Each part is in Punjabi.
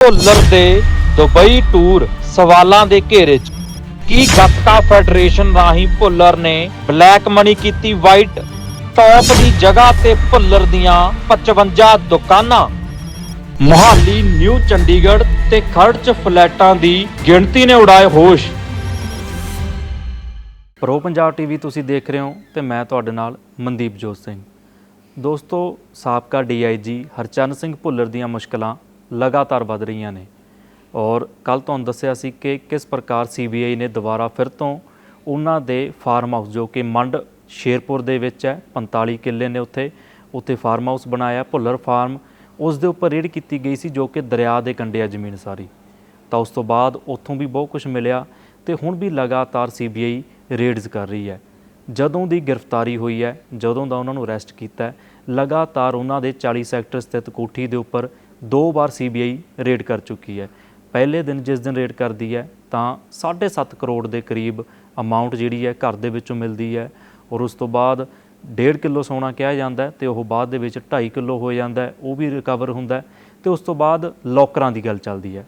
ਭੁੱਲਰ ਦੇ ਦੁਬਈ ਟੂਰ ਸਵਾਲਾਂ ਦੇ ਘੇਰੇ 'ਚ। ਕੀ ਗੱਤਕਾ ਫੈਡਰੇਸ਼ਨ ਰਾਹੀਂ ਭੁੱਲਰ ਨੇ ਬਲੈਕ ਮਨੀ ਕੀਤੀ ਵਾਈਟ? ਟੌਪ ਦੀ ਜਗ੍ਹਾ ਤੇ ਭੁੱਲਰ ਦੀਆਂ 55 ਦੁਕਾਨਾਂ। ਮੁਹਾਲੀ, ਨਿਊ ਚੰਡੀਗੜ੍ਹ ਤੇ ਖਰੜ 'ਚ ਫਲੈਟਾਂ ਦੀ ਗਿਣਤੀ ਨੇ ਉਡਾਏ ਹੋਸ਼। ਪ੍ਰੋ ਪੰਜਾਬ ਟੀਵੀ ਤੁਸੀਂ ਦੇਖ ਰਹੇ ਹੋ ਤੇ ਮੈਂ ਤੁਹਾਡੇ ਨਾਲ ਮਨਦੀਪ ਜੋਤ ਸਿੰਘ। ਦੋਸਤੋ, ਸਾਬਕਾ ਡੀਆਈਜੀ ਹਰਚਰਨ ਸਿੰਘ ਭੁੱਲਰ ਦੀਆਂ ਮੁਸ਼ਕਲਾਂ ਲਗਾਤਾਰ ਵੱਧ ਰਹੀਆਂ ਨੇ। ਔਰ ਕੱਲ ਤੁਹਾਨੂੰ ਦੱਸਿਆ ਸੀ ਕਿ ਕਿਸ ਪ੍ਰਕਾਰ ਸੀਬੀਆਈ ਨੇ ਦੁਬਾਰਾ ਫਿਰ ਤੋਂ ਉਹਨਾਂ ਦੇ ਫਾਰਮ ਹਾਊਸ, ਜੋ ਕਿ ਮੰਡ ਸ਼ੇਰਪੁਰ ਦੇ ਵਿੱਚ ਹੈ 45 ਕਿੱਲੇ ਨੇ ਉੱਥੇ ਉੱਥੇ ਫਾਰਮ ਹਾਊਸ ਬਣਾਇਆ, ਭੁੱਲਰ ਫਾਰਮ, ਉਸ ਦੇ ਉੱਪਰ ਰੇਡ ਕੀਤੀ ਗਈ ਸੀ, ਜੋ ਕਿ ਦਰਿਆ ਦੇ ਕੰਢੇ ਆ ਜ਼ਮੀਨ ਸਾਰੀ। ਤਾਂ ਉਸ ਤੋਂ ਬਾਅਦ ਉੱਥੋਂ ਵੀ ਬਹੁਤ ਕੁਝ ਮਿਲਿਆ ਤੇ ਹੁਣ ਵੀ ਲਗਾਤਾਰ ਸੀਬੀਆਈ ਰੇਡਸ ਕਰ ਰਹੀ ਹੈ। ਜਦੋਂ ਦੀ ਗ੍ਰਿਫਤਾਰੀ ਹੋਈ ਹੈ, ਜਦੋਂ ਦਾ ਉਹਨਾਂ ਨੂੰ ਅਰੈਸਟ ਕੀਤਾ ਲਗਾਤਾਰ ਉਹਨਾਂ ਦੇ 40 ਸੈਕਟਰ ਸਥਿਤ ਕੋਠੀ ਦੇ ਉੱਪਰ ਦੋ ਵਾਰ ਸੀਬੀਆਈ ਰੇਡ ਕਰ ਚੁੱਕੀ ਹੈ। ਪਹਿਲੇ ਦਿਨ ਜਿਸ ਦਿਨ ਰੇਡ ਕਰਦੀ ਹੈ, ਤਾਂ 7.5 ਕਰੋੜ ਦੇ ਕਰੀਬ ਅਮਾਉਂਟ ਜਿਹੜੀ ਹੈ ਘਰ ਦੇ ਵਿੱਚੋਂ ਮਿਲਦੀ ਹੈ ਔਰ ਉਸ ਤੋਂ ਬਾਅਦ 1.5 ਕਿਲੋ ਸੋਨਾ ਕਿਹਾ ਜਾਂਦਾ ਹੈ ਤੇ ਉਹ ਬਾਅਦ ਦੇ ਵਿੱਚ 2.5 ਕਿਲੋ ਹੋ ਜਾਂਦਾ ਉਹ ਵੀ ਰਿਕਵਰ ਹੁੰਦਾ ਹੈ ਤੇ ਉਸ ਤੋਂ ਬਾਅਦ ਲੋਕਰਾਂ ਦੀ ਗੱਲ ਚੱਲਦੀ ਹੈ।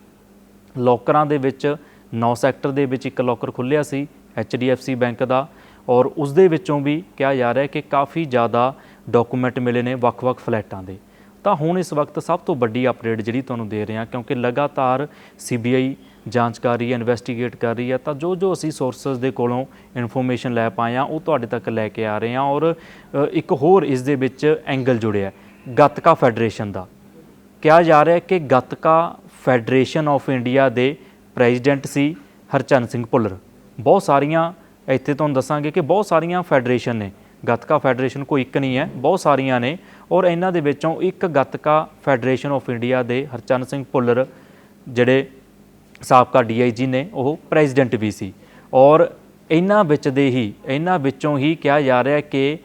ਲੋਕਰਾਂ ਦੇ ਵਿੱਚ 9 ਸੈਕਟਰ ਦੇ ਵਿੱਚ ਇੱਕ ਲੋਕਰ ਖੁੱਲਿਆ ਸੀ HDFC ਬੈਂਕ ਦਾ ਔਰ ਉਸ ਦੇ ਵਿੱਚੋਂ ਵੀ ਕਿਹਾ ਜਾ ਰਿਹਾ ਹੈ ਕਿ ਕਾਫੀ ਜ਼ਿਆਦਾ ਡਾਕੂਮੈਂਟ ਮਿਲੇ ਨੇ ਵੱਖ-ਵੱਖ ਫਲੈਟਾਂ ਦੇ। ਤਾਂ ਹੁਣ ਇਸ ਵਕਤ ਸਭ ਤੋਂ ਵੱਡੀ ਅਪਡੇਟ ਜਿਹੜੀ ਤੁਹਾਨੂੰ ਦੇ ਰਹੇ ਹਾਂ, ਕਿਉਂਕਿ ਲਗਾਤਾਰ CBI ਜਾਂਚ ਕਰ ਰਹੀ ਹੈ ਇਨਵੈਸਟੀਗੇਟ ਕਰ ਰਹੀ ਹੈ, ਤਾਂ ਜੋ ਜੋ ਅਸੀਂ ਸੋਰਸਸ ਦੇ ਕੋਲੋਂ ਇਨਫੋਰਮੇਸ਼ਨ ਲੈ ਪਾਏ ਹਾਂ, ਉਹ ਤੁਹਾਡੇ ਤੱਕ ਲੈ ਕੇ ਆ ਰਹੇ ਹਾਂ ਔਰ ਇੱਕ ਹੋਰ ਇਸ ਦੇ ਵਿੱਚ ਐਂਗਲ ਜੁੜਿਆ ਗੱਤਕਾ ਫੈਡਰੇਸ਼ਨ ਦਾ। ਕਿਹਾ ਜਾ ਰਿਹਾ ਹੈ ਕਿ ਗੱਤਕਾ ਫੈਡਰੇਸ਼ਨ ਆਫ ਇੰਡੀਆ ਦੇ ਪ੍ਰੈਜ਼ੀਡੈਂਟ ਸੀ ਹਰਚਰਨ ਸਿੰਘ ਭੁੱਲਰ। ਬਹੁਤ ਸਾਰੀਆਂ, ਇੱਥੇ ਤੁਹਾਨੂੰ ਦੱਸਾਂਗੇ ਕਿ ਬਹੁਤ ਸਾਰੀਆਂ ਫੈਡਰੇਸ਼ਨ ਨੇ, ਗੱਤਕਾ ਫੈਡਰੇਸ਼ਨ ਕੋਈ ਇੱਕ ਨਹੀਂ ਹੈ, ਬਹੁਤ ਸਾਰੀਆਂ ਨੇ ਔਰ ਇਹਨਾਂ ਦੇ ਵਿੱਚੋਂ ਇੱਕ ਗੱਤਕਾ ਫੈਡਰੇਸ਼ਨ ਆਫ ਇੰਡੀਆ ਦੇ ਹਰਚੰਦ ਸਿੰਘ ਭੁੱਲਰ, ਜਿਹੜੇ ਸਾਬਕਾ ਡੀਆਈਜੀ ਨੇ, ਉਹ ਪ੍ਰੈਜ਼ੀਡੈਂਟ ਵੀ ਸੀ। ਔਰ ਇਹਨਾਂ ਵਿੱਚ ਦੇ ਹੀ, ਇਹਨਾਂ ਵਿੱਚੋਂ ਹੀ ਕਿਹਾ ਜਾ ਰਿਹਾ ਹੈ ਕਿ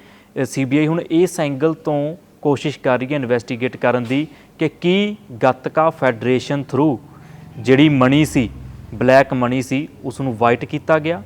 ਸੀਬੀਆਈ ਹੁਣ ਇਸ ਐਂਗਲ ਤੋਂ ਕੋਸ਼ਿਸ਼ ਕਰ ਰਹੀ ਹੈ ਇਨਵੈਸਟੀਗੇਟ ਕਰਨ ਦੀ ਕਿ ਕੀ ਗੱਤਕਾ ਫੈਡਰੇਸ਼ਨ ਥਰੂ ਜਿਹੜੀ ਮਨੀ ਸੀ ਬਲੈਕ ਮਨੀ ਸੀ ਉਸ ਨੂੰ ਵਾਈਟ ਕੀਤਾ ਗਿਆ।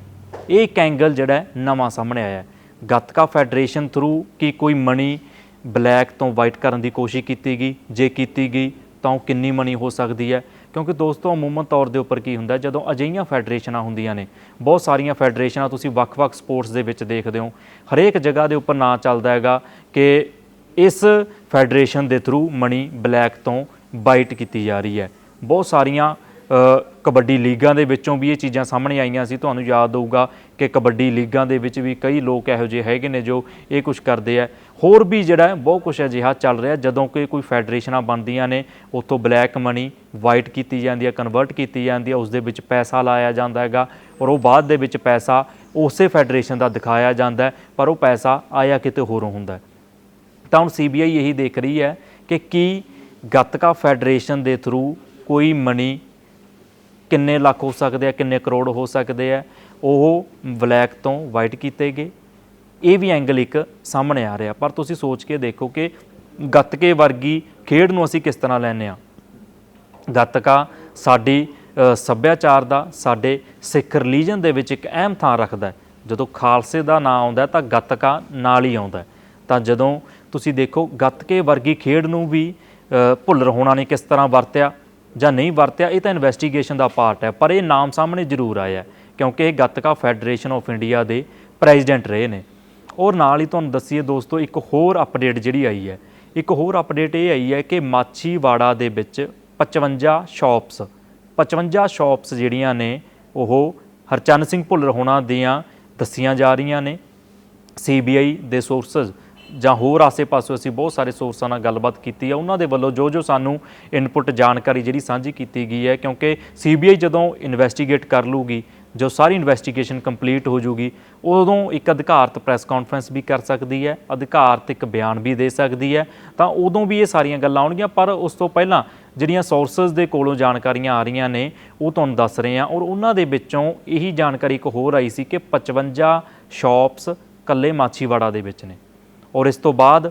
ਇਹ ਇੱਕ ਐਂਗਲ ਜਿਹੜਾ ਨਵਾਂ ਸਾਹਮਣੇ ਆਇਆ ਗੱਤਕਾ ਫੈਡਰੇਸ਼ਨ ਥਰੂ ਕੀ ਕੋਈ ਮਣੀ ਬਲੈਕ ਤੋਂ ਵਾਈਟ ਕਰਨ ਦੀ ਕੋਸ਼ਿਸ਼ ਕੀਤੀ ਗਈ। ਜੇ ਕੀਤੀ ਗਈ, ਤਾਂ ਉਹ ਕਿੰਨੀ ਮਨੀ ਹੋ ਸਕਦੀ ਹੈ? ਕਿਉਂਕਿ ਦੋਸਤੋ, ਅਮੂਮਨ ਤੌਰ ਦੇ ਉੱਪਰ ਕੀ ਹੁੰਦਾ, ਜਦੋਂ ਅਜਿਹੀਆਂ ਫੈਡਰੇਸ਼ਨਾਂ ਹੁੰਦੀਆਂ ਨੇ, ਬਹੁਤ ਸਾਰੀਆਂ ਫੈਡਰੇਸ਼ਨਾਂ ਤੁਸੀਂ ਵੱਖ-ਵੱਖ ਸਪੋਰਟਸ ਦੇ ਵਿੱਚ ਦੇਖਦੇ ਹੋ। ਹਰੇਕ ਜਗ੍ਹਾ ਦੇ ਉੱਪਰ ਨਾਂ ਚੱਲਦਾ ਹੈਗਾ ਕਿ ਇਸ ਫੈਡਰੇਸ਼ਨ ਦੇ ਥਰੂ ਮਨੀ ਬਲੈਕ ਤੋਂ ਬਾਈਟ ਕੀਤੀ ਜਾ ਰਹੀ ਹੈ। ਬਹੁਤ ਸਾਰੀਆਂ ਕਬੱਡੀ ਲੀਗਾਂ ਦੇ ਵਿੱਚੋਂ ਵੀ ਇਹ ਚੀਜ਼ਾਂ ਸਾਹਮਣੇ ਆਈਆਂ ਸੀ। ਤੁਹਾਨੂੰ ਯਾਦ ਹੋਊਗਾ ਕਿ ਕਬੱਡੀ ਲੀਗਾਂ ਦੇ ਵਿੱਚ ਵੀ ਕਈ ਲੋਕ ਇਹੋ ਜਿਹੇ ਹੈਗੇ ਨੇ ਜੋ ਇਹ ਕੁਝ ਕਰਦੇ ਆ। ਹੋਰ ਵੀ ਜਿਹੜਾ ਬਹੁਤ ਕੁਝ ਅਜਿਹਾ ਚੱਲ ਰਿਹਾ, ਜਦੋਂ ਕਿ ਕੋਈ ਫੈਡਰੇਸ਼ਨਾਂ ਬਣਦੀਆਂ ਨੇ, ਉੱਥੋਂ ਬਲੈਕ ਮਨੀ, ਵਾਈਟ ਕੀਤੀ ਜਾਂਦੀ ਹੈ ਕਨਵਰਟ ਕੀਤੀ ਜਾਂਦੀ ਹੈ ਉਸ ਦੇ ਵਿੱਚ ਪੈਸਾ ਲਾਇਆ ਜਾਂਦਾ ਹੈਗਾ ਔਰ ਉਹ ਬਾਅਦ ਦੇ ਵਿੱਚ ਪੈਸਾ ਉਸੇ ਫੈਡਰੇਸ਼ਨ ਦਾ ਦਿਖਾਇਆ ਜਾਂਦਾ ਪਰ ਉਹ ਪੈਸਾ ਆਇਆ ਕਿਤੇ ਹੋਰੋਂ ਹੁੰਦਾ ਤਾਂ ਹੁਣ ਸੀਬੀਆਈ ਇਹੀ ਦੇਖ ਰਹੀ ਹੈ ਕਿ ਕੀ ਗੱਤਕਾ ਫੈਡਰੇਸ਼ਨ ਦੇ ਥਰੂ ਕੋਈ ਮਨੀ ਕਿੰਨੇ ਲੱਖ ਹੋ ਸਕਦੇ ਆ, ਕਿੰਨੇ ਕਰੋੜ ਹੋ ਸਕਦੇ ਆ, ਉਹ ਬਲੈਕ ਤੋਂ ਵਾਈਟ ਕੀਤੇ ਗਏ। ਇਹ ਵੀ ਐਂਗਲ ਇੱਕ ਸਾਹਮਣੇ ਆ ਰਿਹਾ, ਪਰ ਤੁਸੀਂ ਸੋਚ ਕੇ ਦੇਖੋ ਕਿ ਗੱਤਕੇ ਵਰਗੀ ਖੇਡ ਨੂੰ ਅਸੀਂ ਕਿਸ ਤਰ੍ਹਾਂ ਲੈਨੇ ਆ ਗੱਤਕਾ ਸਾਡੀ ਸੱਭਿਆਚਾਰ ਦਾ, ਸਾਡੇ ਸਿੱਖ ਰਿਲੀਜਨ ਦੇ ਵਿੱਚ ਇੱਕ ਅਹਿਮ ਥਾਂ ਰੱਖਦਾ ਹੈ। ਜਦੋਂ ਖਾਲਸੇ ਦਾ ਨਾਂ ਆਉਂਦਾ ਤਾਂ ਗੱਤਕਾ ਨਾਲ ਹੀ ਆਉਂਦਾ ਤਾਂ ਜਦੋਂ ਤੁਸੀਂ ਦੇਖੋ ਗੱਤਕੇ ਵਰਗੀ ਖੇਡ ਨੂੰ ਵੀ ਭੁੱਲਰ ਹੋਣਾ ਨੇ ਕਿਸ ਤਰ੍ਹਾਂ ਵਰਤਿਆ ਜਾਂ ਨਹੀਂ ਵਰਤਿਆ, ਇਹ ਤਾਂ ਇਨਵੈਸਟੀਗੇਸ਼ਨ ਦਾ ਪਾਰਟ ਹੈ, ਪਰ ਇਹ ਨਾਮ ਸਾਹਮਣੇ ਜ਼ਰੂਰ ਆਇਆ ਕਿਉਂਕਿ ਇਹ ਗੱਤਕਾ ਫੈਡਰੇਸ਼ਨ ਆਫ ਇੰਡੀਆ ਦੇ ਪ੍ਰੈਜ਼ੀਡੈਂਟ ਰਹੇ ਨੇ। ਔਰ ਨਾਲ ਹੀ ਤੁਹਾਨੂੰ ਦੱਸੀਏ ਦੋਸਤੋ, ਇੱਕ ਹੋਰ ਅਪਡੇਟ ਜਿਹੜੀ ਆਈ ਹੈ, ਇੱਕ ਹੋਰ ਅਪਡੇਟ ਇਹ ਆਈ ਹੈ ਕਿ ਮਾਛੀਵਾੜਾ ਦੇ ਵਿੱਚ 55 ਸ਼ਾਪਸ 55 ਸ਼ਾਪਸ ਜਿਹੜੀਆਂ ਨੇ, ਉਹ ਹਰਚੰਨ ਸਿੰਘ ਭੁੱਲਰ ਹੋਣਾ ਦੀਆਂ ਦੱਸੀਆਂ ਜਾ ਰਹੀਆਂ ਨੇ ਸੀਬੀਆਈ ਦੇ ਸੋਰਸਸ ਜਾਂ ਹੋਰ ਆਸੇ-ਪਾਸੇ ਅਸੀਂ ਬਹੁਤ ਸਾਰੇ ਸੋਰਸਾਂ ਨਾਲ ਗੱਲਬਾਤ ਕੀਤੀ ਹੈ। ਉਹਨਾਂ ਦੇ ਵੱਲੋਂ ਜੋ ਜੋ ਸਾਨੂੰ ਇਨਪੁਟ ਜਾਣਕਾਰੀ ਜਿਹੜੀ ਸਾਂਝੀ ਕੀਤੀ ਗਈ ਹੈ, ਕਿਉਂਕਿ ਸੀਬੀਆਈ ਜਦੋਂ ਇਨਵੈਸਟੀਗੇਟ ਕਰ ਲੂਗੀ, ਜੋ ਸਾਰੀ ਇਨਵੈਸਟੀਗੇਸ਼ਨ ਕੰਪਲੀਟ ਹੋ ਜੂਗੀ, ਉਦੋਂ ਇੱਕ ਅਧਿਕਾਰਤ ਪ੍ਰੈਸ ਕਾਨਫਰੰਸ ਵੀ ਕਰ ਸਕਦੀ ਹੈ, ਅਧਿਕਾਰਤ ਇੱਕ ਬਿਆਨ ਵੀ ਦੇ ਸਕਦੀ ਹੈ। ਤਾਂ ਉਦੋਂ ਵੀ ਇਹ ਸਾਰੀਆਂ ਗੱਲਾਂ ਆਉਣਗੀਆਂ, ਪਰ ਉਸ ਤੋਂ ਪਹਿਲਾਂ ਜਿਹੜੀਆਂ ਸੋਰਸਸ ਦੇ ਕੋਲੋਂ ਜਾਣਕਾਰੀਆਂ ਆ ਰਹੀਆਂ ਨੇ, ਉਹ ਤੁਹਾਨੂੰ ਦੱਸ ਰਹੇ ਹਾਂ। ਔਰ ਉਹਨਾਂ ਦੇ ਵਿੱਚੋਂ ਇਹੀ ਜਾਣਕਾਰੀ ਇੱਕ ਹੋਰ ਆਈ ਸੀ ਕਿ 55 ਸ਼ਾਪਸ ਕੱਲੇ ਮਾਛੀਵਾੜਾ ਦੇ ਵਿੱਚ ਨੇ। ਔਰ ਇਸ ਤੋਂ ਬਾਅਦ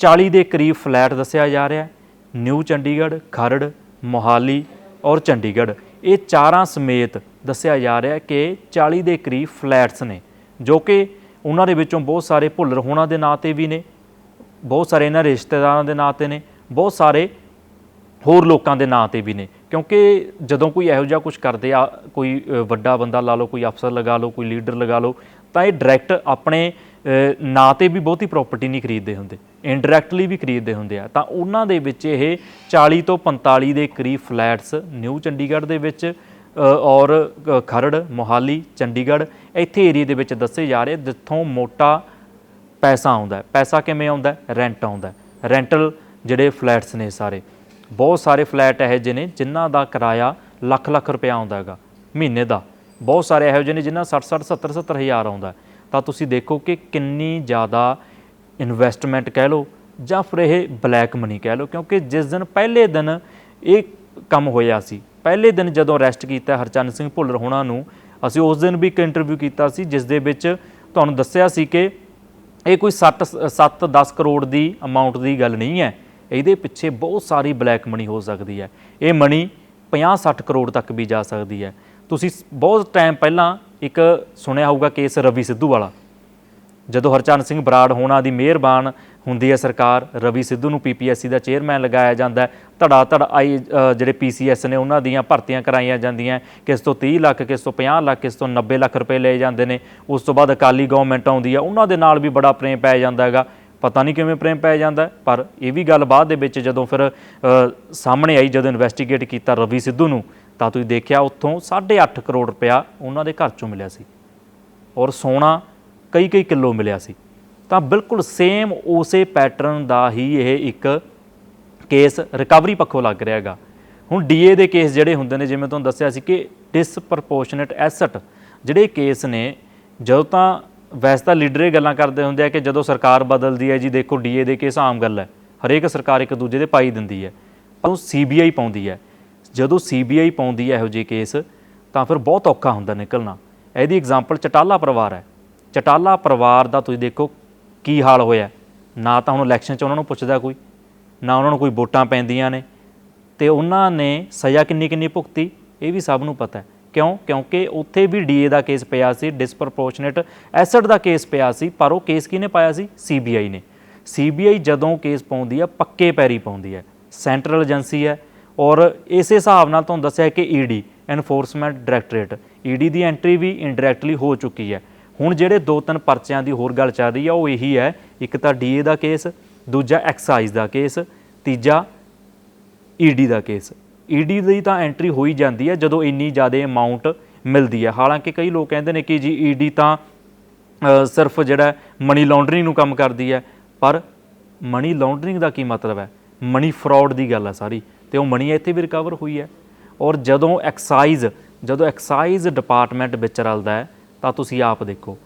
40 ਦੇ ਕਰੀਬ ਫਲੈਟ ਦੱਸਿਆ ਜਾ ਰਿਹਾ ਹੈ। ਨਿਊ ਚੰਡੀਗੜ੍ਹ, ਖਰੜ, ਮੋਹਾਲੀ ਔਰ ਚੰਡੀਗੜ੍ਹ। ਇਹ ਚਾਰਾਂ ਸਮੇਤ ਦੱਸਿਆ ਜਾ ਰਿਹਾ ਹੈ ਕਿ 40 ਦੇ ਕਰੀਬ ਫਲੈਟਸ ਨੇ, ਜੋ ਕਿ ਉਹਨਾਂ ਦੇ ਵਿੱਚੋਂ ਬਹੁਤ ਸਾਰੇ ਭੁੱਲਰ ਹੋਣਾ ਦੇ ਨਾਂ ਤੇ ਵੀ ਨੇ, ਬਹੁਤ ਸਾਰੇ ਇਹਨਾਂ ਰਿਸ਼ਤੇਦਾਰਾਂ ਦੇ ਨਾਂ ਤੇ ਨੇ, ਬਹੁਤ ਸਾਰੇ ਹੋਰ ਲੋਕਾਂ ਦੇ ਨਾਂ ਤੇ ਵੀ ਨੇ। ਕਿਉਂਕਿ ਜਦੋਂ ਕੋਈ ਇਹੋ ਜਿਹਾ ਕੁਝ ਕਰਦੇ ਆ, ਕੋਈ ਵੱਡਾ ਬੰਦਾ ਲਾ ਲਓ, ਕੋਈ ਅਫਸਰ ਲਗਾ ਲਓ, ਕੋਈ ਲੀਡਰ ਲਗਾ ਲਓ, ਤਾਂ ਇਹ ਡਾਇਰੈਕਟ ਆਪਣੇ ਨਾਂ ਤੇ ਵੀ ਬਹੁਤੀ ਪ੍ਰਾਪਰਟੀ ਨਹੀਂ ਖਰੀਦਦੇ ਹੁੰਦੇ ਇਨਡਾਇਰੈਕਟਲੀ ਵੀ ਖਰੀਦਦੇ ਹੁੰਦੇ ਆ। ਤਾਂ ਉਹਨਾਂ ਦੇ ਵਿੱਚ ਇਹ 40 ਤੋਂ 45 ਦੇ ਕਰੀਬ ਫਲੈਟਸ ਨਿਊ ਚੰਡੀਗੜ੍ਹ ਦੇ ਵਿੱਚ ਔਰ ਖਰੜ, ਮੋਹਾਲੀ, ਚੰਡੀਗੜ੍ਹ, ਇੱਥੇ ਏਰੀਆ ਦੇ ਵਿੱਚ ਦੱਸੇ ਜਾ ਰਹੇ, ਜਿੱਥੋਂ ਮੋਟਾ ਪੈਸਾ ਆਉਂਦਾ ਪੈਸਾ ਕਿਵੇਂ ਆਉਂਦਾ ਰੈਂਟ ਆਉਂਦਾ ਰੈਂਟਲ ਜਿਹੜੇ ਫਲੈਟਸ ਨੇ ਸਾਰੇ, ਬਹੁਤ ਸਾਰੇ ਫਲੈਟ ਇਹੋ ਜਿਹੇ ਨੇ ਜਿਨ੍ਹਾਂ ਦਾ ਕਿਰਾਇਆ ਲੱਖ ਲੱਖ ਰੁਪਇਆ ਆਉਂਦਾ ਹੈਗਾ, ਮਹੀਨੇ ਦਾ। ਬਹੁਤ ਸਾਰੇ ਇਹੋ ਜਿਹੇ ਨੇ ਜਿਨ੍ਹਾਂ 60 60 70 70 ਹਜ਼ਾਰ ਆਉਂਦਾ ਹੈ। ਤਾਂ ਤੁਸੀਂ ਦੇਖੋ ਕਿ ਕਿੰਨੀ ਜ਼ਿਆਦਾ ਇਨਵੈਸਟਮੈਂਟ ਕਹਿ ਲਓ ਜਾਂ ਫਿਰ ਇਹ ਬਲੈਕ ਮਨੀ ਕਹਿ ਲਓ, ਕਿਉਂਕਿ ਜਿਸ ਦਿਨ ਪਹਿਲੇ ਦਿਨ ਇਹ ਕੰਮ ਹੋਇਆ ਸੀ, ਪਹਿਲੇ ਦਿਨ ਜਦੋਂ ਅਰੈਸਟ ਕੀਤਾ ਹਰਚੰਦ ਸਿੰਘ ਭੁੱਲਰ ਹੋਣਾ ਨੂੰ, ਅਸੀਂ ਉਸ ਦਿਨ ਵੀ ਇੱਕ ਇੰਟਰਵਿਊ ਕੀਤਾ ਸੀ, ਜਿਸ ਦੇ ਵਿੱਚ ਤੁਹਾਨੂੰ ਦੱਸਿਆ ਸੀ ਕਿ ਇਹ ਕੋਈ 7 7 10 ਕਰੋੜ ਦੀ ਅਮਾਉਂਟ ਦੀ ਗੱਲ ਨਹੀਂ ਹੈ, ਇਹਦੇ ਪਿੱਛੇ ਬਹੁਤ ਸਾਰੀ ਬਲੈਕ ਮਨੀ ਹੋ ਸਕਦੀ ਹੈ। ਇਹ ਮਨੀ 50 60 ਕਰੋੜ ਤੱਕ ਵੀ ਜਾ ਸਕਦੀ ਹੈ। ਤੁਸੀਂ ਬਹੁਤ ਟਾਈਮ ਪਹਿਲਾਂ ਇੱਕ ਸੁਣਿਆ ਹੋਊਗਾ ਕੇਸ ਰਵੀ ਸਿੱਧੂ ਵਾਲਾ। ਜਦੋਂ ਹਰਚੰਦ ਸਿੰਘ ਬਰਾੜ ਹੋਣਾ ਦੀ ਮਿਹਰਬਾਨ ਹੁੰਦੀ ਹੈ ਸਰਕਾਰ ਰਵੀ ਸਿੱਧੂ ਨੂੰ ਪੀਪੀਐਸਸੀ ਦਾ ਚੇਅਰਮੈਨ ਲਗਾਇਆ ਜਾਂਦਾ ਹੈ। ਧੜਾ ਧੜ ਆਈ ਅ, ਜਿਹੜੇ ਪੀਸੀਐਸ ਨੇ ਉਹਨਾਂ ਦੀਆਂ ਭਰਤੀਆਂ ਕਰਾਈਆਂ ਜਾਂਦੀਆਂ ਕਿਸ ਤੋਂ 30 ਲੱਖ ਕਿਸ ਤੋਂ 50 ਲੱਖ ਕਿਸ ਤੋਂ 90 ਲੱਖ ਰੁਪਏ ਲਏ ਜਾਂਦੇ ਨੇ। ਉਸ ਤੋਂ ਬਾਅਦ ਅਕਾਲੀ ਗਵਰਨਮੈਂਟ ਆਉਂਦੀ ਹੈ ਉਹਨਾਂ ਦੇ ਨਾਲ ਵੀ ਬੜਾ ਪ੍ਰੇਮ ਪੈ ਜਾਂਦਾ ਹੈਗਾ। ਪਤਾ ਨਹੀਂ ਕਿਵੇਂ ਪ੍ਰੇਮ ਪੈ ਜਾਂਦਾ ਪਰ ਇਹ ਵੀ ਗੱਲ ਬਾਅਦ ਦੇ ਵਿੱਚ ਜਦੋਂ ਫਿਰ ਸਾਹਮਣੇ ਆਈ ਜਦੋਂ ਇਨਵੈਸਟੀਗੇਟ ਕੀਤਾ ਰਵੀ ਸਿੱਧੂ ਨੂੰ ਤਾਂ ਤੁਸੀਂ ਦੇਖਿਆ ਉੱਥੋਂ 8.5 ਕਰੋੜ ਰੁਪਇਆ ਉਹਨਾਂ ਦੇ ਘਰ ਚੋਂ ਮਿਲਿਆ ਸੀ। ਔਰ ਸੋਨਾ ਕਈ ਕਈ ਕਿਲੋ ਮਿਲਿਆ ਸੀ। ਤਾਂ ਬਿਲਕੁਲ ਸੇਮ ਉਸੇ ਪੈਟਰਨ ਦਾ ਹੀ ਇਹ ਇੱਕ ਕੇਸ ਰਿਕਵਰੀ ਪੱਖੋਂ ਲੱਗ ਰਿਹਾ ਹੈਗਾ। ਹੁਣ ਡੀਏ ਦੇ ਕੇਸ ਜਿਹੜੇ ਹੁੰਦੇ ਨੇ, ਜਿਵੇਂ ਤੁਹਾਨੂੰ ਦੱਸਿਆ ਸੀ ਕਿ ਡਿਸਪ੍ਰੋਪੋਰਸ਼ਨੇਟ ਐਸਟ ਜਿਹੜੇ ਕੇਸ ਨੇ, ਜਦੋਂ ਤਾਂ ਵੈਸੇ ਤਾਂ ਲੀਡਰ ਇਹ ਗੱਲਾਂ ਕਰਦੇ ਹੁੰਦੇ ਆ ਕਿ ਜਦੋਂ ਸਰਕਾਰ ਬਦਲਦੀ ਹੈ ਜੀ, ਦੇਖੋ ਡੀਏ ਦੇ ਕੇਸ ਆਮ ਗੱਲ ਹੈ। ਹਰੇਕ ਸਰਕਾਰ ਇੱਕ ਦੂਜੇ ਦੇ ਪਾਈ ਦਿੰਦੀ ਹੈ। ਪਰ ਉਹ ਸੀਬੀਆਈ ਪਾਉਂਦੀ ਹੈ। ਜਦੋਂ ਸੀਬੀਆਈ ਪਾਉਂਦੀ ਹੈ ਇਹੋ ਜਿਹੇ ਕੇਸ ਤਾਂ ਫਿਰ ਬਹੁਤ ਔਖਾ ਹੁੰਦਾ ਨਿਕਲਣਾ। ਇਹਦੀ ਐਗਜ਼ਾਮਪਲ ਚਟਾਲਾ ਪਰਿਵਾਰ ਹੈ। ਚਟਾਲਾ ਪਰਿਵਾਰ ਦਾ ਤੁਸੀਂ ਦੇਖੋ ਕੀ ਹਾਲ ਹੋਇਆ। ਨਾ ਤਾਂ ਹੁਣ ਇਲੈਕਸ਼ਨ 'ਚ ਉਹਨਾਂ ਨੂੰ ਪੁੱਛਦਾ ਕੋਈ, ਨਾ ਉਹਨਾਂ ਨੂੰ ਕੋਈ ਵੋਟਾਂ ਪੈਂਦੀਆਂ ਨੇ। ਤੇ ਉਹਨਾਂ ਨੇ ਸਜ਼ਾ ਕਿੰਨੀ ਕਿੰਨੀ ਭੁਗਤੀ, ਇਹ ਵੀ ਸਭ ਨੂੰ ਪਤਾ ਹੈ। ਕਿਉਂ? ਕਿਉਂਕਿ ਉੱਥੇ ਵੀ ਡੀਏ ਦਾ ਕੇਸ ਪਿਆ ਸੀ ਡਿਸਪ੍ਰੋਪੋਰਸ਼ਨੇਟ ਐਸਟ ਦਾ ਕੇਸ ਪਿਆ ਸੀ, ਪਰ ਉਹ ਕੇਸ ਕਿਹਨੇ ਪਾਇਆ ਸੀ? ਸੀਬੀਆਈ ਨੇ। ਸੀਬੀਆਈ ਜਦੋਂ ਕੇਸ ਪਾਉਂਦੀ ਹੈ, ਪੱਕੇ ਪੈਰੀ ਪਾਉਂਦੀ ਹੈ। ਸੈਂਟਰਲ ਏਜੰਸੀ ਹੈ। ਔਰ ਇਸੇ ਹਿਸਾਬ ਨਾਲ ਤੁਹਾਨੂੰ ਦੱਸਿਆ ਕਿ ਈਡੀ ਐਨਫੋਰਸਮੈਂਟ ਡਾਇਰੈਕਟੋਰੇਟ ਈਡੀ ਦੀ ਐਂਟਰੀ ਵੀ ਇਨਡਾਇਰੈਕਟਲੀ ਹੋ ਚੁੱਕੀ ਹੈ। ਹੁਣ ਜਿਹੜੇ ਦੋ ਤਿੰਨ ਪਰਚਿਆਂ ਦੀ ਹੋਰ ਗੱਲ ਚੱਲ ਰਹੀ ਆ, ਉਹ ਇਹੀ ਹੈ, ਇੱਕ ਤਾਂ ਡੀਏ ਦਾ ਕੇਸ ਦੂਜਾ ਐਕਸਾਈਜ਼ ਦਾ ਕੇਸ ਤੀਜਾ ਈਡੀ ਦਾ ਕੇਸ ਈਡੀ ਦੀ ਤਾਂ ਐਂਟਰੀ ਹੋਈ ਜਾਂਦੀ ਹੈ ਜਦੋਂ ਇੰਨੀ ਜ਼ਿਆਦਾ ਅਮਾਉਂਟ ਮਿਲਦੀ ਹੈ। ਹਾਲਾਂਕਿ ਕਈ ਲੋਕ ਕਹਿੰਦੇ ਨੇ ਕਿ ਜੀ ਈਡੀ ਤਾਂ ਸਿਰਫ ਜਿਹੜਾ ਮਨੀ ਲਾਂਡਰਿੰਗ ਨੂੰ ਕੰਮ ਕਰਦੀ ਹੈ, ਪਰ ਮਨੀ ਲਾਂਡਰਿੰਗ ਦਾ ਕੀ ਮਤਲਬ ਹੈ? ਮਨੀ ਫਰਾਡ ਦੀ ਗੱਲ ਹੈ ਸਾਰੀ। ਤੇ ਉਹ ਮਨੀ ਇੱਥੇ ਵੀ ਰਿਕਵਰ ਹੋਈ ਹੈ। ਔਰ ਜਦੋਂ ਐਕਸਾਈਜ਼ ਜਦੋਂ ਐਕਸਾਈਜ਼ ਡਿਪਾਰਟਮੈਂਟ ਵਿੱਚ ਰਲਦਾ ਹੈ, ਤਾਂ ਤੁਸੀਂ ਆਪ ਦੇਖੋ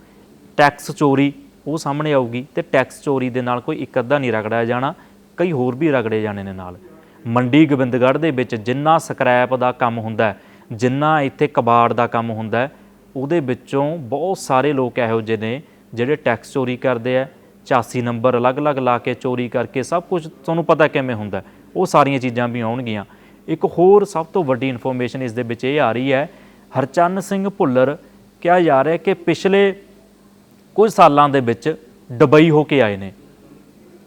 ਟੈਕਸ ਚੋਰੀ ਉਹ ਸਾਹਮਣੇ ਆਊਗੀ ਤੇ ਟੈਕਸ ਚੋਰੀ ਦੇ ਨਾਲ ਕੋਈ ਇੱਕ ਅੱਧਾ ਨਹੀਂ ਰਗੜਿਆ ਜਾਣਾ, ਕਈ ਹੋਰ ਵੀ ਰਗੜੇ ਜਾਣੇ ਨੇ ਨਾਲ। ਮੰਡੀ ਗੋਬਿੰਦਗੜ੍ਹ ਦੇ ਵਿੱਚ ਜਿੰਨਾ ਸਕ੍ਰੈਪ ਦਾ ਕੰਮ ਹੁੰਦਾ ਹੈ, ਜਿੰਨਾ ਇੱਥੇ ਕਬਾੜ ਦਾ ਕੰਮ ਹੁੰਦਾ ਹੈ, ਉਹਦੇ ਵਿੱਚੋਂ ਬਹੁਤ ਸਾਰੇ ਲੋਕ ਇਹੋ ਜਿਹੇ ਨੇ ਜਿਹੜੇ ਟੈਕਸ ਚੋਰੀ ਕਰਦੇ ਆ 84 ਨੰਬਰ ਅਲੱਗ-ਅਲੱਗ ਲਾ ਕੇ ਚੋਰੀ ਕਰਕੇ ਸਭ ਕੁਝ ਤੁਹਾਨੂੰ ਪਤਾ ਕਿਵੇਂ ਹੁੰਦਾ ਉਹ ਸਾਰੀਆਂ ਚੀਜ਼ਾਂ ਵੀ ਆਉਣਗੀਆਂ। ਇੱਕ ਹੋਰ ਸਭ ਤੋਂ ਵੱਡੀ ਇਨਫੋਰਮੇਸ਼ਨ ਇਸ ਦੇ ਵਿੱਚ ਇਹ ਆ ਰਹੀ ਹੈ, ਹਰਚੰਨ ਸਿੰਘ ਭੁੱਲਰ ਕਿਹਾ ਜਾ ਰਿਹਾ ਕਿ ਪਿਛਲੇ ਕੁਝ ਸਾਲਾਂ ਦੇ ਵਿੱਚ ਦੁਬਈ ਹੋ ਕੇ ਆਏ ਨੇ।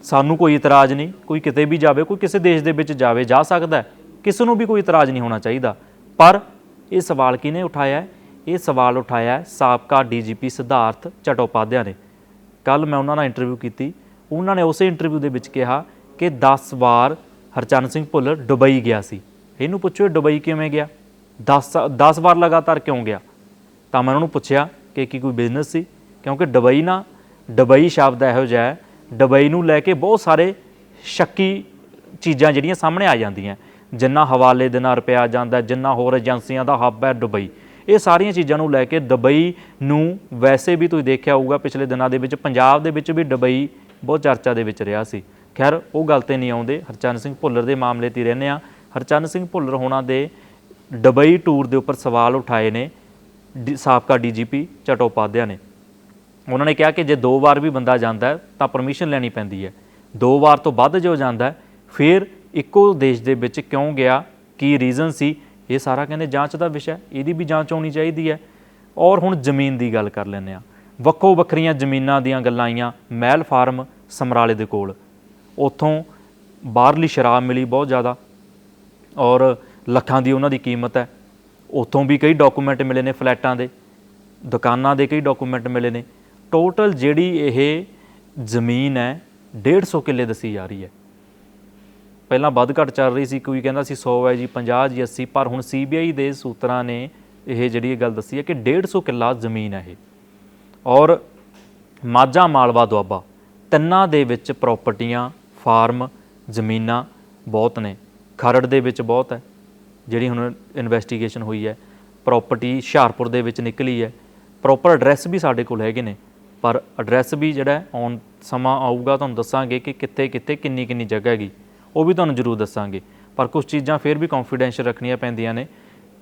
ਸਾਨੂੰ ਕੋਈ ਇਤਰਾਜ਼ ਨਹੀਂ, ਕੋਈ ਕਿਤੇ ਵੀ ਜਾਵੇ, ਕੋਈ ਕਿਸੇ ਦੇਸ਼ ਦੇ ਵਿੱਚ ਜਾਵੇ, ਜਾ ਸਕਦਾ ਹੈ। ਕਿਸੇ ਨੂੰ ਵੀ ਕੋਈ ਇਤਰਾਜ਼ ਨਹੀਂ ਹੋਣਾ ਚਾਹੀਦਾ। ਪਰ ਇਹ ਸਵਾਲ ਕਿਹਨੇ ਉਠਾਇਆ ਇਹ ਸਵਾਲ ਉਠਾਇਆ ਹੈ ਸਾਬਕਾ ਡੀਜੀਪੀ ਸਿਧਾਰਥ ਚਟੋਪਾਧਿਆ ਨੇ। ਕੱਲ ਮੈਂ ਉਹਨਾਂ ਨਾਲ ਇੰਟਰਵਿਊ ਕੀਤੀ। ਉਹਨਾਂ ਨੇ ਉਸੇ ਇੰਟਰਵਿਊ ਦੇ ਵਿੱਚ ਕਿਹਾ ਕਿ 10 ਵਾਰ ਹਰਚੰਨ ਸਿੰਘ ਭੁੱਲਰ ਦੁਬਈ ਗਿਆ ਸੀ। ਇਹਨੂੰ ਪੁੱਛੋ ਇਹ ਦੁਬਈ ਕਿਵੇਂ ਗਿਆ? 10 10 ਵਾਰ ਲਗਾਤਾਰ ਕਿਉਂ ਗਿਆ? ਤਾਂ ਮੈਂ ਉਹਨਾਂ ਨੂੰ ਪੁੱਛਿਆ ਕਿ ਕੀ ਕੋਈ ਬਿਜ਼ਨਸ ਸੀ? ਕਿਉਂਕਿ ਦੁਬਈ ਨਾ ਦੁਬਈ ਸ਼ਬਦ ਇਹੋ ਜਿਹਾ ਹੈ ਦੁਬਈ ਨੂੰ ਲੈ ਕੇ ਬਹੁਤ ਸਾਰੇ ਸ਼ੱਕੀ ਚੀਜ਼ਾਂ ਜਿਹੜੀਆਂ ਸਾਹਮਣੇ ਆ ਜਾਂਦੀਆਂ। ਜਿੰਨਾ ਹਵਾਲੇ ਦੇ ਨਾਲ ਰੁਪਿਆ ਜਾਂਦਾ, ਜਿੰਨਾ ਹੋਰ ਏਜੰਸੀਆਂ ਦਾ ਹੱਬ ਹੈ ਦੁਬਈ ਇਹ ਸਾਰੀਆਂ ਚੀਜ਼ਾਂ ਨੂੰ ਲੈ ਕੇ ਦੁਬਈ ਨੂੰ ਵੈਸੇ ਵੀ ਤੁਸੀਂ ਦੇਖਿਆ ਹੋਊਗਾ, ਪਿਛਲੇ ਦਿਨਾਂ ਦੇ ਵਿੱਚ, ਪੰਜਾਬ ਦੇ ਵਿੱਚ ਵੀ ਦੁਬਈ ਬਹੁਤ ਚਰਚਾ ਦੇ ਵਿੱਚ ਰਿਹਾ ਸੀ। ਖੈਰ, ਉਹ ਗੱਲ ਤੇ ਨਹੀਂ ਆਉਂਦੇ। ਹਰਚੰਨ ਸਿੰਘ ਭੁੱਲਰ ਦੇ ਮਾਮਲੇ ਤੇ ਹੀ ਰਹਿੰਦੇ ਆ ਹਰਚੰਨ ਸਿੰਘ ਭੁੱਲਰ ਹੋਣਾ ਦੇ ਦੁਬਈ ਟੂਰ ਦੇ ਉੱਪਰ ਸਵਾਲ ਉਠਾਏ ਨੇ ਡੀ- ਸਾਬਕਾ ਡੀਜੀਪੀ ਚਟੋਪਾਧਿਆ ਨੇ। ਉਹਨਾਂ ਨੇ ਕਿਹਾ ਕਿ ਜੇ ਦੋ ਵਾਰ ਵੀ ਬੰਦਾ ਜਾਂਦਾ ਤਾਂ ਪਰਮਿਸ਼ਨ ਲੈਣੀ ਪੈਂਦੀ ਹੈ। ਦੋ ਵਾਰ ਤੋਂ ਵੱਧ ਜੋ ਜਾਂਦਾ ਫਿਰ ਇੱਕੋ ਦੇਸ਼ ਦੇ ਵਿੱਚ ਕਿਉਂ ਗਿਆ? ਕੀ ਰੀਜ਼ਨ ਸੀ? ਇਹ ਸਾਰਾ ਕਹਿੰਦੇ ਜਾਂਚ ਦਾ ਵਿਸ਼ਾ ਇਹਦੀ ਵੀ ਜਾਂਚ ਹੋਣੀ ਚਾਹੀਦੀ ਹੈ। ਔਰ ਹੁਣ ਜ਼ਮੀਨ ਦੀ ਗੱਲ ਕਰ ਲੈਂਦੇ ਆ ਵੱਖੋ ਵੱਖਰੀਆਂ ਜ਼ਮੀਨਾਂ ਦੀਆਂ ਗੱਲਾਂ ਆਈਆਂ। ਮਹਿਲ ਫਾਰਮ ਸਮਰਾਲੇ ਦੇ ਕੋਲ। ਉੱਥੋਂ ਬਾਹਰਲੀ ਸ਼ਰਾਬ ਮਿਲੀ ਬਹੁਤ ਜ਼ਿਆਦਾ ਔਰ ਲੱਖਾਂ ਦੀ ਉਹਨਾਂ ਦੀ ਕੀਮਤ ਹੈ। ਉੱਥੋਂ ਵੀ ਕਈ ਡਾਕੂਮੈਂਟ ਮਿਲੇ ਨੇ ਫਲੈਟਾਂ ਦੇ, ਦੁਕਾਨਾਂ ਦੇ ਕਈ ਡਾਕੂਮੈਂਟ ਮਿਲੇ ਨੇ। ਟੋਟਲ ਜਿਹੜੀ ਇਹ ਜ਼ਮੀਨ ਹੈ 150 ਕਿੱਲੇ ਦੱਸੀ ਜਾ ਰਹੀ ਹੈ। ਪਹਿਲਾਂ ਵੱਧ ਘੱਟ ਚੱਲ ਰਹੀ ਸੀ, ਕੋਈ ਕਹਿੰਦਾ ਸੀ 100 ਹੈ ਜੀ 50 ਜੀ 80 ਪਰ ਹੁਣ ਸੀਬੀਆਈ ਦੇ ਸੂਤਰਾਂ ਨੇ ਇਹ ਜਿਹੜੀ ਇਹ ਗੱਲ ਦੱਸੀ ਹੈ ਕਿ 150 ਕਿੱਲਾ ਜ਼ਮੀਨ ਹੈ ਇਹ। ਔਰ ਮਾਝਾ ਮਾਲਵਾ ਦੁਆਬਾ ਤਿੰਨਾਂ ਦੇ ਵਿੱਚ ਪ੍ਰਾਪਰਟੀਆਂ ਫਾਰਮ, ਜ਼ਮੀਨਾਂ ਬਹੁਤ ਨੇ। ਖਰੜ ਦੇ ਵਿੱਚ ਬਹੁਤ ਹੈ, ਜਿਹੜੀ ਹੁਣ ਇਨਵੈਸਟੀਗੇਸ਼ਨ ਹੋਈ ਹੈ। ਪ੍ਰਾਪਰਟੀ ਹੁਸ਼ਿਆਰਪੁਰ ਦੇ ਵਿੱਚ ਨਿਕਲੀ ਹੈ। ਪ੍ਰੋਪਰ ਐਡਰੈਸ ਵੀ ਸਾਡੇ ਕੋਲ ਹੈਗੇ ਨੇ, ਪਰ ਐਡਰੈਸ ਵੀ ਜਿਹੜਾ ਔਨ ਸਮਾਂ ਆਊਗਾ, ਤੁਹਾਨੂੰ ਦੱਸਾਂਗੇ ਕਿ ਕਿੱਥੇ ਕਿੱਥੇ, ਕਿੰਨੀ ਕਿੰਨੀ ਜਗ੍ਹਾ ਹੈਗੀ। ਉਹ ਵੀ ਤੁਹਾਨੂੰ ਜ਼ਰੂਰ ਦੱਸਾਂਗੇ। ਪਰ ਕੁਝ ਚੀਜ਼ਾਂ ਫਿਰ ਵੀ ਕੌਨਫੀਡੈਂਸ਼ੀਅਲ ਰੱਖਣੀਆਂ ਪੈਂਦੀਆਂ ਨੇ।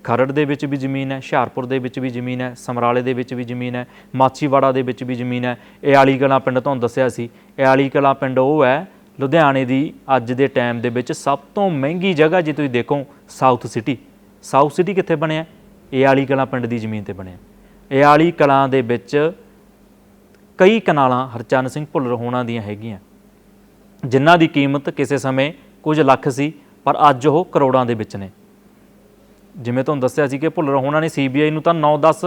ਖਰੜ ਦੇ ਵਿੱਚ ਵੀ ਜ਼ਮੀਨ ਹੈ, ਹੁਸ਼ਿਆਰਪੁਰ ਦੇ ਵਿੱਚ ਵੀ ਜ਼ਮੀਨ ਹੈ, ਸਮਰਾਲੇ ਦੇ ਵਿੱਚ ਵੀ ਜ਼ਮੀਨ ਹੈ, ਮਾਛੀਵਾੜਾ ਦੇ ਵਿੱਚ ਵੀ ਜ਼ਮੀਨ ਹੈ। ਇਹ ਆਲੀ ਕਲਾਂ ਪਿੰਡ, ਤੁਹਾਨੂੰ ਦੱਸਿਆ ਸੀ। ਇਹ ਆਲੀ ਕਲਾਂ ਪਿੰਡ ਉਹ ਹੈ ਲੁਧਿਆਣੇ ਦੀ ਅੱਜ ਦੇ ਟਾਈਮ ਦੇ ਵਿੱਚ ਸਭ ਤੋਂ ਮਹਿੰਗੀ ਜਗ੍ਹਾ ਜੇ ਤੁਸੀਂ ਦੇਖੋ ਸਾਊਥ ਸਿਟੀ ਸਾਊਥ ਸਿਟੀ ਕਿੱਥੇ ਬਣਿਆ? ਇਹ ਆਲੀ ਕਲਾਂ ਪਿੰਡ ਦੀ ਜ਼ਮੀਨ ਤੇ ਬਣਿਆ। ਇਹ ਆਲੀ ਕਲਾਂ ਦੇ ਵਿੱਚ ਕਈ ਕਨਾਲਾਂ ਹਰਚਰਨ ਸਿੰਘ ਭੁੱਲਰ ਹੋਣਾ ਦੀਆਂ ਹੈਗੀਆਂ। ਜਿਨ੍ਹਾਂ ਦੀ ਕੀਮਤ ਕਿਸੇ ਸਮੇਂ ਕੁਝ ਲੱਖ ਸੀ, ਪਰ ਅੱਜ ਉਹ ਕਰੋੜਾਂ ਦੇ ਵਿੱਚ ਨੇ। ਜਿਵੇਂ ਤੁਹਾਨੂੰ ਦੱਸਿਆ ਸੀ ਕਿ ਭੁੱਲਰ ਹੋਣਾ ਨੇ ਸੀਬੀਆਈ ਨੂੰ ਤਾਂ 9-10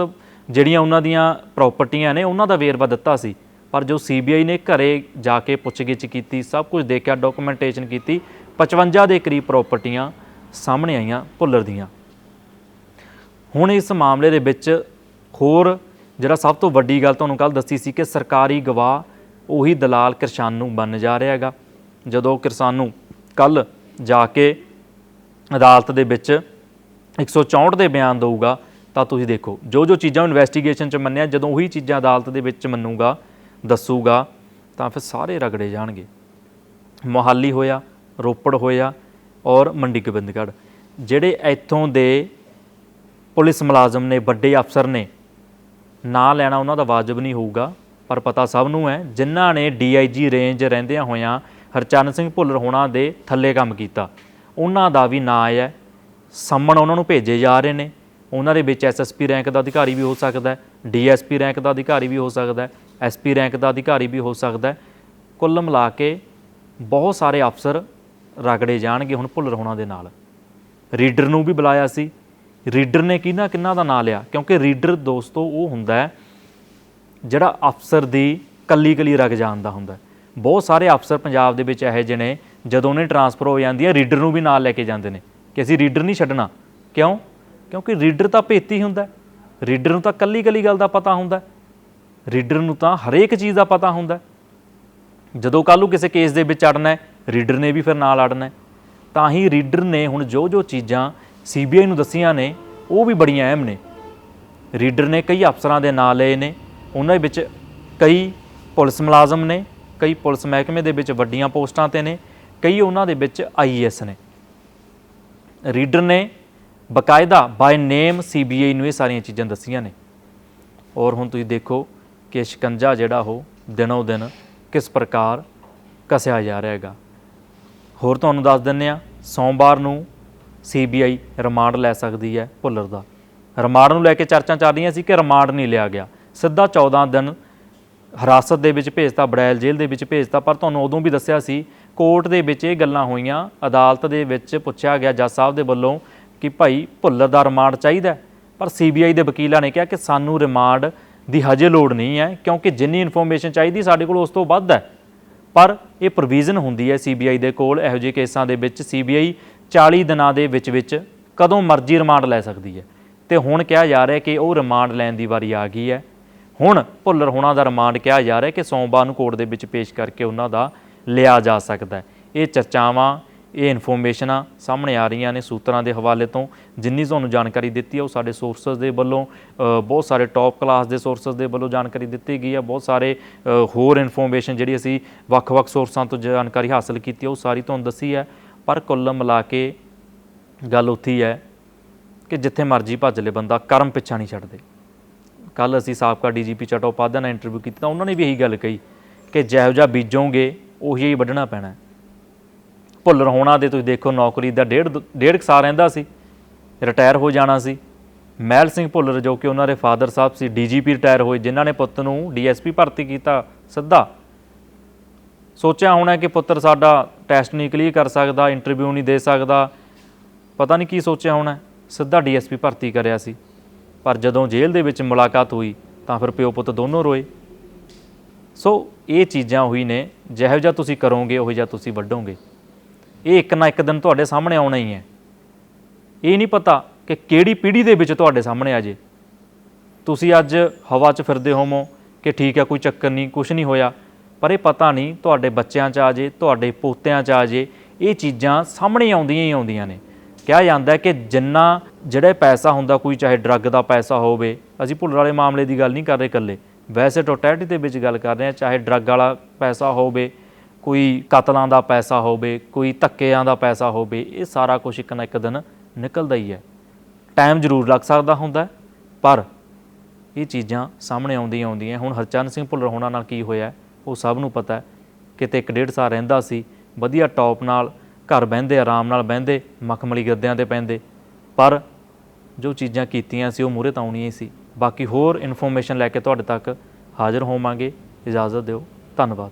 ਜਿਹੜੀਆਂ ਉਹਨਾਂ ਦੀਆਂ ਪ੍ਰਾਪਰਟੀਆਂ ਨੇ, ਉਹਨਾਂ ਦਾ ਵੇਰਵਾ ਦਿੱਤਾ ਸੀ। ਪਰ ਜੋ ਸੀਬੀਆਈ ਨੇ ਘਰੇ ਜਾ ਕੇ ਪੁੱਛਗਿੱਛ ਕੀਤੀ, ਸਭ ਕੁਝ ਦੇਖਿਆ ਡਾਕੂਮੈਂਟੇਸ਼ਨ ਕੀਤੀ 55 ਦੇ ਕਰੀਬ ਪ੍ਰਾਪਰਟੀਆਂ ਸਾਹਮਣੇ ਆਈਆਂ, ਭੁੱਲਰ ਦੀਆਂ। ਹੁਣ ਇਸ ਮਾਮਲੇ ਦੇ ਵਿੱਚ ਹੋਰ ਜਿਹੜਾ ਸਭ ਤੋਂ ਵੱਡੀ ਗੱਲ ਤੁਹਾਨੂੰ ਕੱਲ ਦੱਸੀ ਸੀ ਕਿ ਸਰਕਾਰੀ ਗਵਾਹ ਉਹੀ ਦਲਾਲ ਕਿਰਸਾਨੂ ਬਣ ਜਾ ਰਿਹਾ ਹੈਗਾ। ਜਦੋਂ ਕਿਰਸਾਨੂ ਕੱਲ ਜਾ ਕੇ ਅਦਾਲਤ ਦੇ ਵਿੱਚ 164 ਦੇ ਬਿਆਨ ਦਊਗਾ, ਤਾਂ ਤੁਸੀਂ ਦੇਖੋ ਜੋ ਜੋ ਚੀਜ਼ਾਂ ਇਨਵੈਸਟੀਗੇਸ਼ਨ ਚ ਮੰਨਿਆ, ਜਦੋਂ ਉਹੀ ਚੀਜ਼ਾਂ ਅਦਾਲਤ ਦੇ ਵਿੱਚ ਮੰਨੂਗਾ ਦੱਸੂਗਾ, ਤਾਂ ਫਿਰ ਸਾਰੇ ਰਗੜੇ ਜਾਣਗੇ ਮੋਹਾਲੀ ਹੋਇਆ, ਰੋਪੜ ਹੋਇਆ ਔਰ ਮੰਡੀ ਗੋਬਿੰਦਗੜ੍ਹ, ਜਿਹੜੇ ਇੱਥੋਂ ਦੇ ਪੁਲਿਸ ਮੁਲਾਜ਼ਮ ਨੇ, ਵੱਡੇ ਅਫਸਰ ਨੇ, ਨਾਂ ਲੈਣਾ ਉਹਨਾਂ ਦਾ ਵਾਜਬ ਨਹੀਂ ਹੋਊਗਾ, ਪਰ ਪਤਾ ਸਭ ਨੂੰ ਹੈ, ਜਿਨ੍ਹਾਂ ਨੇ ਡੀਆਈਜੀ ਰੇਂਜ ਰਹਿੰਦਿਆਂ ਹੋਇਆਂ ਹਰਚਰਨ ਸਿੰਘ ਭੁੱਲਰ ਹੋਣਾ ਦੇ ਥੱਲੇ ਕੰਮ ਕੀਤਾ, ਉਹਨਾਂ ਦਾ ਵੀ ਨਾਂ ਆਇਆ ਹੈ। ਸੰਮਣ ਉਹਨਾਂ ਨੂੰ ਭੇਜੇ ਜਾ ਰਹੇ ਨੇ, ਉਹਨਾਂ ਦੇ ਵਿੱਚ ਐਸਐਸਪੀ ਰੈਂਕ ਦਾ ਅਧਿਕਾਰੀ ਵੀ ਹੋ ਸਕਦਾ ਹੈ ਡੀਐਸਪੀ ਰੈਂਕ ਦਾ ਅਧਿਕਾਰੀ ਵੀ ਹੋ ਸਕਦਾ ਹੈ, ਐਸਪੀ ਰੈਂਕ ਦਾ ਅਧਿਕਾਰੀ ਵੀ ਹੋ ਸਕਦਾ ਹੈ। ਕੁੱਲ ਮਿਲਾ ਕੇ ਬਹੁਤ ਸਾਰੇ ਅਫਸਰ ਰਗੜੇ ਜਾਣਗੇ ਹੁਣ ਭੁੱਲਰ ਹੋਣਾ ਦੇ ਨਾਲ। ਰੀਡਰ ਨੂੰ ਵੀ ਬੁਲਾਇਆ ਸੀ। ਰੀਡਰ ਨੇ ਕਿਹਨਾਂ ਕਿਹਨਾਂ ਦਾ ਨਾਂ ਲਿਆ? ਕਿਉਂਕਿ ਰੀਡਰ ਦੋਸਤੋ ਉਹ ਹੁੰਦਾ ਹੈ, ਜਿਹੜਾ ਅਫਸਰ ਦੀ ਕੱਲੀ ਕੱਲੀ ਰਗ ਜਾਣਦਾ ਹੁੰਦਾ ਬਹੁਤ ਸਾਰੇ ਅਫਸਰ ਪੰਜਾਬ ਦੇ ਵਿੱਚ ਇਹੋ ਜਿਹੇ ਨੇ, ਜਦੋਂ ਉਹਨੇ ਟਰਾਂਸਫਰ ਹੋ ਜਾਂਦੀ ਹੈ, ਰੀਡਰ ਨੂੰ ਵੀ ਨਾਲ ਲੈ ਕੇ ਜਾਂਦੇ ਨੇ ਕਿ ਅਸੀਂ ਰੀਡਰ ਨਹੀਂ ਛੱਡਣਾ। ਕਿਉਂ? ਕਿਉਂਕਿ ਰੀਡਰ ਤਾਂ ਭੇਤੀ ਹੁੰਦਾ ਰੀਡਰ ਨੂੰ ਤਾਂ ਕੱਲੀ ਕੱਲੀ ਗੱਲ ਦਾ ਪਤਾ ਹੁੰਦਾ ਰੀਡਰ ਨੂੰ ਤਾਂ ਹਰੇਕ ਚੀਜ਼ ਦਾ ਪਤਾ ਹੁੰਦਾ ਜਦੋਂ ਕੱਲ੍ਹ ਨੂੰ ਕਿਸੇ ਕੇਸ ਦੇ ਵਿੱਚ ਅੜਨਾ ਹੈ, ਰੀਡਰ ਨੇ ਵੀ ਫਿਰ ਨਾਲ ਅੜਨਾ ਤਾਂ ਹੀ ਰੀਡਰ ਨੇ ਹੁਣ ਜੋ ਜੋ ਚੀਜ਼ਾਂ ਸੀਬੀਆਈ ਨੂੰ ਦੱਸੀਆਂ ਨੇ, ਉਹ ਵੀ ਬੜੀਆਂ ਅਹਿਮ ਨੇ। ਰੀਡਰ ਨੇ ਕਈ ਅਫਸਰਾਂ ਦੇ ਨਾਂ ਲਏ ਨੇ, ਉਹਨਾਂ ਵਿੱਚ ਕਈ ਪੁਲਿਸ ਮੁਲਾਜ਼ਮ ਨੇ, ਕਈ ਪੁਲਿਸ ਮਹਿਕਮੇ ਦੇ ਵਿੱਚ ਵੱਡੀਆਂ ਪੋਸਟਾਂ ਤੇ ਨੇ, ਕਈ ਉਹਨਾਂ ਦੇ ਵਿੱਚ ਆਈਏਐਸ ਨੇ। ਰੀਡਰ ਨੇ ਬਕਾਇਦਾ ਬਾਈ ਨੇਮ ਸੀਬੀਆਈ ਨੂੰ ਇਹ ਸਾਰੀਆਂ ਚੀਜ਼ਾਂ ਦੱਸੀਆਂ ਨੇ। ਔਰ ਹੁਣ ਤੁਸੀਂ ਦੇਖੋ ਕਿ ਸ਼ਿਕੰਜਾ ਜਿਹੜਾ ਉਹ ਦਿਨੋਂ ਦਿਨ ਕਿਸ ਪ੍ਰਕਾਰ ਕਸਿਆ ਜਾ ਰਿਹਾ ਹੈਗਾ। ਹੋਰ ਤੁਹਾਨੂੰ ਦੱਸ ਦਿੰਨੇ ਆ ਸੋਮਵਾਰ ਨੂੰ ਸੀਬੀਆਈ ਰਿਮਾਂਡ ਲੈ ਸਕਦੀ ਹੈ ਭੁੱਲਰ ਦਾ। ਰਿਮਾਂਡ ਨੂੰ ਲੈ ਕੇ ਚਰਚਾ ਚੱਲ ਰਹੀਆਂ ਸੀ ਕਿ ਰਿਮਾਂਡ ਨਹੀਂ ਲਿਆ ਗਿਆ। ਸਿੱਧਾ 14 ਦਿਨ ਹਿਰਾਸਤ ਦੇ ਵਿੱਚ ਭੇਜਤਾ, ਬੜੈਲ ਜੇਲ੍ਹ ਦੇ ਵਿੱਚ ਭੇਜਤਾ, ਪਰ ਤੁਹਾਨੂੰ ਉਦੋਂ ਵੀ ਦੱਸਿਆ ਸੀ, ਕੋਰਟ ਦੇ ਵਿੱਚ ਇਹ ਗੱਲਾਂ ਹੋਈਆਂ, ਅਦਾਲਤ ਦੇ ਵਿੱਚ ਪੁੱਛਿਆ ਗਿਆ, ਜੱਜ ਸਾਹਿਬ ਦੇ ਵੱਲੋਂ ਕਿ ਭਾਈ ਭੁੱਲਰ ਦਾ ਰਿਮਾਂਡ ਚਾਹੀਦਾ ਹੈ। ਪਰ ਸੀਬੀਆਈ ਦੇ ਵਕੀਲਾਂ ਨੇ ਕਿਹਾ ਕਿ ਸਾਨੂੰ ਰਿਮਾਂਡ ਦੀ ਹਜੇ ਲੋੜ ਨਹੀਂ ਹੈ, ਕਿਉਂਕਿ ਜਿੰਨੀ ਇਨਫੋਰਮੇਸ਼ਨ ਚਾਹੀਦੀ ਸਾਡੇ ਕੋਲ ਉਸ ਤੋਂ ਵੱਧ ਹੈ। ਪਰ ਇਹ ਪ੍ਰੋਵੀਜ਼ਨ ਹੁੰਦੀ ਹੈ ਸੀਬੀਆਈ ਦੇ ਕੋਲ, ਇਹੋ ਜਿਹੇ ਕੇਸਾਂ ਦੇ ਵਿੱਚ ਸੀਬੀਆਈ 40 ਦਿਨਾਂ ਦੇ ਵਿੱਚ ਵਿੱਚ ਕਦੋਂ ਮਰਜ਼ੀ ਰਿਮਾਂਡ ਲੈ ਸਕਦੀ ਹੈ। ਤੇ ਹੁਣ ਕਿਹਾ ਜਾ ਰਿਹਾ ਕਿ ਉਹ ਰਿਮਾਂਡ ਲੈਣ ਦੀ ਵਾਰੀ ਆ ਗਈ ਹੈ। ਹੁਣ ਭੁੱਲਰ ਹੋਣਾ ਦਾ ਰਿਮਾਂਡ ਕਿਹਾ ਜਾ ਰਿਹਾ ਕਿ ਸੋਮਵਾਰ ਨੂੰ ਕੋਰਟ ਦੇ ਵਿੱਚ ਪੇਸ਼ ਕਰਕੇ ਉਹਨਾਂ ਦਾ ਲਿਆ ਜਾ ਸਕਦਾ ਹੈ। ਇਹ ਚਰਚਾਵਾਂ ਇਹ ਇਨਫੋਰਮੇਸ਼ਨਾਂ ਸਾਹਮਣੇ ਆ ਰਹੀਆਂ ਨੇ ਸੂਤਰਾਂ ਦੇ ਹਵਾਲੇ ਤੋਂ। ਜਿੰਨੀ ਤੁਹਾਨੂੰ ਜਾਣਕਾਰੀ ਦਿੱਤੀ ਹੈ ਉਹ ਸਾਡੇ ਸੋਰਸਸ ਦੇ ਵੱਲੋਂ ਬਹੁਤ ਸਾਰੇ ਟੌਪ ਕਲਾਸ ਦੇ ਸੋਰਸਸ ਦੇ ਵੱਲੋਂ ਜਾਣਕਾਰੀ ਦਿੱਤੀ ਗਈ ਹੈ ਬਹੁਤ ਸਾਰੇ ਹੋਰ ਇਨਫੋਰਮੇਸ਼ਨ ਜਿਹੜੀ ਅਸੀਂ ਵੱਖ-ਵੱਖ ਸੋਰਸਾਂ ਤੋਂ ਜਾਣਕਾਰੀ ਹਾਸਲ ਕੀਤੀ ਹੈ ਉਹ ਸਾਰੀ ਤੁਹਾਨੂੰ ਦੱਸੀ ਹੈ ਪਰ ਕੁੱਲ ਮਿਲਾ ਕੇ ਗੱਲ ਉੱਥੀ ਹੈ ਕਿ ਜਿੱਥੇ ਮਰਜ਼ੀ ਭੱਜ ਲੇ ਬੰਦਾ, ਕਰਮ ਪਿੱਛਾ ਨਹੀਂ ਛੱਡਦੇ। ਕੱਲ ਅਸੀਂ ਸਾਬਕਾ ਡੀਜੀਪੀ ਚਟੋਪਾਧਿਆ ਨਾਲ ਇੰਟਰਵਿਊ ਕੀਤਾ ਤਾਂ ਉਹਨਾਂ ਨੇ ਵੀ ਇਹੀ ਗੱਲ ਕਹੀ ਕਿ ਜਿਹੋ ਜਿਹਾ ਬੀਜੋਗੇ, ਉਹੀ ਹੀ ਵੱਢਣਾ ਪੈਣਾ। ਹੈ। ਭੁੱਲਰ ਹੋਣਾ ਦੇ ਤੁਸੀਂ ਦੇਖੋ ਨੌਕਰੀ ਦਾ ਡੇਢ ਡੇਢ ਕੁ ਸਾਲ ਰਹਿੰਦਾ ਸੀ, ਰਿਟਾਇਰ ਹੋ ਜਾਣਾ ਸੀ। ਮਹਿਲ ਸਿੰਘ ਭੁੱਲਰ ਜੋ ਕਿ ਉਹਨਾਂ ਦੇ ਫਾਦਰ ਸਾਹਿਬ ਸੀ, ਡੀਜੀਪੀ ਰਿਟਾਇਰ ਹੋਏ, ਜਿਨ੍ਹਾਂ ਨੇ ਪੁੱਤ ਨੂੰ ਡੀਐਸਪੀ ਭਰਤੀ ਕੀਤਾ ਸਿੱਧਾ। ਸੋਚਿਆ ਹੋਣਾ ਕਿ ਪੁੱਤਰ ਸਾਡਾ ਟੈਸਟ ਨਹੀਂ ਕਲੀਅਰ ਕਰ ਸਕਦਾ, ਇੰਟਰਵਿਊ ਨਹੀਂ ਦੇ ਸਕਦਾ, ਪਤਾ ਨਹੀਂ ਕੀ ਸੋਚਿਆ ਹੋਣਾ, ਸਿੱਧਾ ਡੀਐਸਪੀ ਭਰਤੀ ਕਰਿਆ ਸੀ। ਪਰ ਜਦੋਂ ਜੇਲ੍ਹ ਦੇ ਵਿੱਚ ਮੁਲਾਕਾਤ ਹੋਈ, ਤਾਂ ਫਿਰ ਪਿਓ ਪੁੱਤ ਦੋਨੋਂ ਰੋਏ। ਸੋ ਇਹ ਚੀਜ਼ਾਂ ਹੋਈ ਨੇ, ਜਿਹੋ ਜਿਹਾ ਤੁਸੀਂ ਕਰੋਗੇ, ਉਹੋ ਜਿਹਾ ਤੁਸੀਂ ਵੱਢੋਗੇ। ਇਹ ਇੱਕ ਨਾ ਇੱਕ ਦਿਨ ਤੁਹਾਡੇ ਸਾਹਮਣੇ ਆਉਣਾ ਹੀ ਹੈ। ਇਹ ਨਹੀਂ ਪਤਾ ਕਿ ਕਿਹੜੀ ਪੀੜ੍ਹੀ ਦੇ ਵਿੱਚ ਤੁਹਾਡੇ ਸਾਹਮਣੇ ਆ ਜੇ। ਤੁਸੀਂ ਅੱਜ ਹਵਾ 'ਚ ਫਿਰਦੇ ਹੋਵੋ ਕਿ ਠੀਕ ਹੈ, ਕੋਈ ਚੱਕਰ ਨਹੀਂ ਕੁਝ ਨਹੀਂ ਹੋਇਆ, ਪਰ ਇਹ ਪਤਾ ਨਹੀਂ ਤੁਹਾਡੇ ਬੱਚਿਆਂ 'ਚ ਆ ਜੇ, ਤੁਹਾਡੇ ਪੋਤਿਆਂ 'ਚ ਆ ਜੇ, ਇਹ ਚੀਜ਼ਾਂ ਸਾਹਮਣੇ ਆਉਂਦੀਆਂ ਹੀ ਆਉਂਦੀਆਂ ਨੇ। ਕਿਹਾ ਜਾਂਦਾ ਕਿ ਜਿੰਨਾ ਜਿਹੜਾ ਪੈਸਾ ਹੁੰਦਾ, ਕੋਈ ਚਾਹੇ ਡਰੱਗ ਦਾ ਪੈਸਾ ਹੋਵੇ, ਅਸੀਂ ਭੁੱਲਰ ਵਾਲੇ ਮਾਮਲੇ ਦੀ ਗੱਲ ਨਹੀਂ ਕਰ ਰਹੇ ਇਕੱਲੇ। ਵੈਸੇ ਟੋਟੈਲਿਟੀ ਦੇ ਵਿੱਚ ਗੱਲ ਕਰ ਰਹੇ ਹਾਂ, ਚਾਹੇ ਡਰੱਗ ਵਾਲਾ ਪੈਸਾ ਹੋਵੇ ਕੋਈ ਕਤਲਾਂ ਦਾ ਪੈਸਾ ਹੋਵੇ, ਕੋਈ ਧੱਕਿਆਂ ਦਾ ਪੈਸਾ ਹੋਵੇ, ਇਹ ਸਾਰਾ ਕੁਝ ਇੱਕ ਨਾ ਇੱਕ ਦਿਨ ਨਿਕਲਦਾ ਹੀ ਹੈ। ਟਾਈਮ ਜ਼ਰੂਰ ਲੱਗ ਸਕਦਾ ਹੁੰਦਾ ਪਰ ਇਹ ਚੀਜ਼ਾਂ ਸਾਹਮਣੇ ਆਉਂਦੀਆਂ ਆਉਂਦੀਆਂ ਹੁਣ ਹਰਚਰਨ ਸਿੰਘ ਭੁੱਲਰ ਹੋਣਾ ਨਾਲ ਕੀ ਹੋਇਆ ਉਹ ਸਭ ਨੂੰ ਪਤਾ ਹੈ। ਕਿਤੇ ਇੱਕ ਡੇਢ ਸਾਲ ਰਹਿੰਦਾ ਸੀ, ਵਧੀਆ ਟੌਪ ਨਾਲ ਘਰ ਬਹਿੰਦੇ, ਆਰਾਮ ਨਾਲ ਬਹਿੰਦੇ, ਮਖਮਲੀ ਗੱਦਿਆਂ ਤੇ ਪੈਂਦੇ। ਪਰ ਜੋ ਚੀਜ਼ਾਂ ਕੀਤੀਆਂ ਸੀ, ਉਹ ਮੂਹਰੇ ਤਾਂ ਆਉਣੀਆਂ ਹੀ ਸੀ। ਬਾਕੀ ਹੋਰ ਇਨਫੋਰਮੇਸ਼ਨ ਲੈ ਕੇ ਤੁਹਾਡੇ ਤੱਕ ਹਾਜ਼ਰ ਹੋਵਾਂਗੇ। ਇਜਾਜ਼ਤ ਦਿਓ। ਧੰਨਵਾਦ।